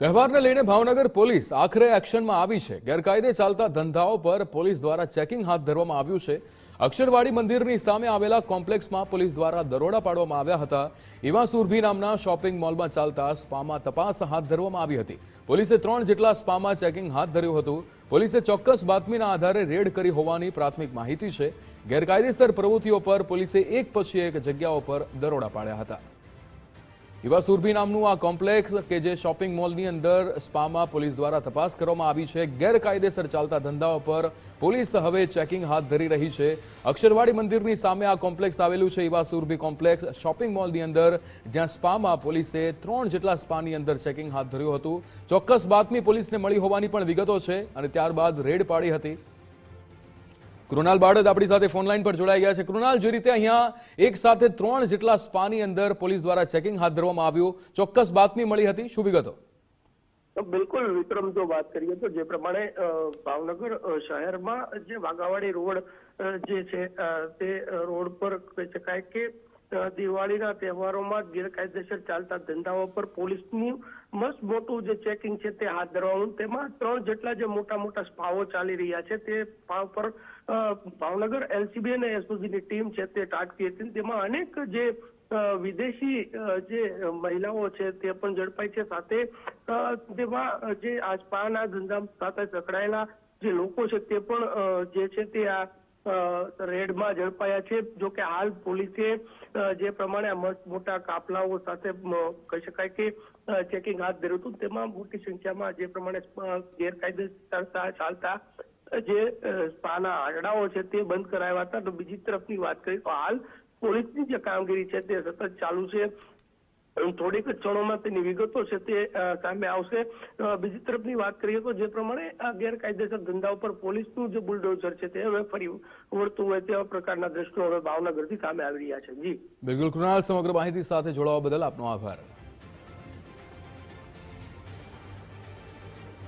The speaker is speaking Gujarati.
તહેવારને લઈને ભાવનગર પોલીસ આખરે એક્શનમાં આવી છે. ગેરકાયદે ચાલતા ધંધાઓ પર પોલીસ દ્વારા ચેકિંગ હાથ ધરવામાં આવ્યું છે. અક્ષરવાડી મંદિરની સામે આવેલા કોમ્પ્લેક્સમાં પોલીસ દ્વારા દરોડા પાડવામાં આવ્યા હતા. એવા સુરભી નામના શોપિંગ મોલમાં ચાલતા સ્પામાં તપાસ હાથ ધરવામાં આવી હતી. પોલીસે ત્રણ જેટલા સ્પામાં ચેકિંગ હાથ ધર્યું હતું. પોલીસે ચોક્કસ બાતમીના આધારે રેડ કરી હોવાની પ્રાથમિક માહિતી છે. ગેરકાયદેસર પ્રવૃત્તિઓ પર પોલીસે એક પછી એક જગ્યાઓ પર દરોડા પાડ્યા હતા. યુવા સુરભી નામનું આ કોમ્પ્લેક્સ કે જે શોપિંગ મોલની અંદર સ્પામાં પોલીસ દ્વારા તપાસ કરવામાં આવી છે. ગેરકાયદેસર ચાલતા ધંધાઓ પર પોલીસ હવે ચેકિંગ હાથ ધરી રહી છે. અક્ષરવાડી મંદિરની સામે આ કોમ્પ્લેક્સ આવેલું છે. યુવા સુરભી કોમ્પ્લેક્સ શોપિંગ મોલની અંદર, જ્યાં સ્પામાં પોલીસે ત્રણ જેટલા સ્પાની અંદર ચેકિંગ હાથ ધર્યું હતું. ચોક્કસ બાતમી પોલીસને મળી હોવાની પણ વિગતો છે અને ત્યારબાદ રેડ પાડી હતી. કૃણાલ બાળદ આપણી સાથે ફોનલાઈન પર જોડાઈ ગયા છે. કૃણાલ, જે રીતે અહીંયા એક સાથે ત્રણ જેટલા સ્પાની અંદર પોલીસ દ્વારા ચેકિંગ હાથ ધરવામાં આવ્યું, ચોક્કસ બાતમી મળી હતી. શું વિગતો? બિલકુલ વિક્રમ, જો વાત કરીએ તો જે પ્રમાણે ભાવનગર શહેરમાં જે વાઘાવાડી રોડ જે છે તે રોડ પર કહી શકાય કે દિવાળીના તહેવારોમાં ગેરકાયદેસર ચાલતા ધંધાઓ પર પોલીસનું મસ્ત મોટું જે ચેકિંગ છે તે હાથ ધરવાનું. તેમાં ત્રણ જેટલા જે મોટા મોટા સ્પાવો ચાલી રહ્યા છે તે સ્પાવ પર ભાવનગર એલસીબી અને એસઓજીની ટીમ છે તે ટાટકી હતી. તેમાં અનેક જે વિદેશી જે મહિલાઓ છે તે પણ ઝડપાઈ છે. સાથે તેમાં જે આ સ્પાના ધંધા સાથે સંકળાયેલા જે લોકો છે તે પણ જે છે તે આ રેડમાં ઝડપાયા છે. જો કે હાલ પોલીસે જે પ્રમાણે મોટા કાફલાઓ સાથે કહી શકાય કે ચેકિંગ હાથ ધર્યું હતું, તેમાં મોટી સંખ્યામાં જે પ્રમાણે ગેરકાયદે ગેરકાયદેસર ચાલતા જે સ્પાના આંકડાઓ છે તે બંધ કરાયા હતા. તો બીજી તરફની વાત કરીએ તો હાલ પોલીસની જે કામગીરી છે તે સતત ચાલુ છે. થોડીક ક્ષણોમાં તેની વિગતો છે તે સામે આવશે. બીજી તરફની વાત કરીએ તો જે પ્રમાણે આ ગેરકાયદેસર ધંધા ઉપર પોલીસનું જે બુલડોઝર છે તે હવે ફરી વળતું હોય તેવા પ્રકારના દ્રશ્યો હવે ભાવનગરથી સામે આવી રહ્યા છે. જી. બિલકુલ કૃણાલ, સમગ્ર માહિતી સાથે જોડાવા બદલ આપનો આભાર.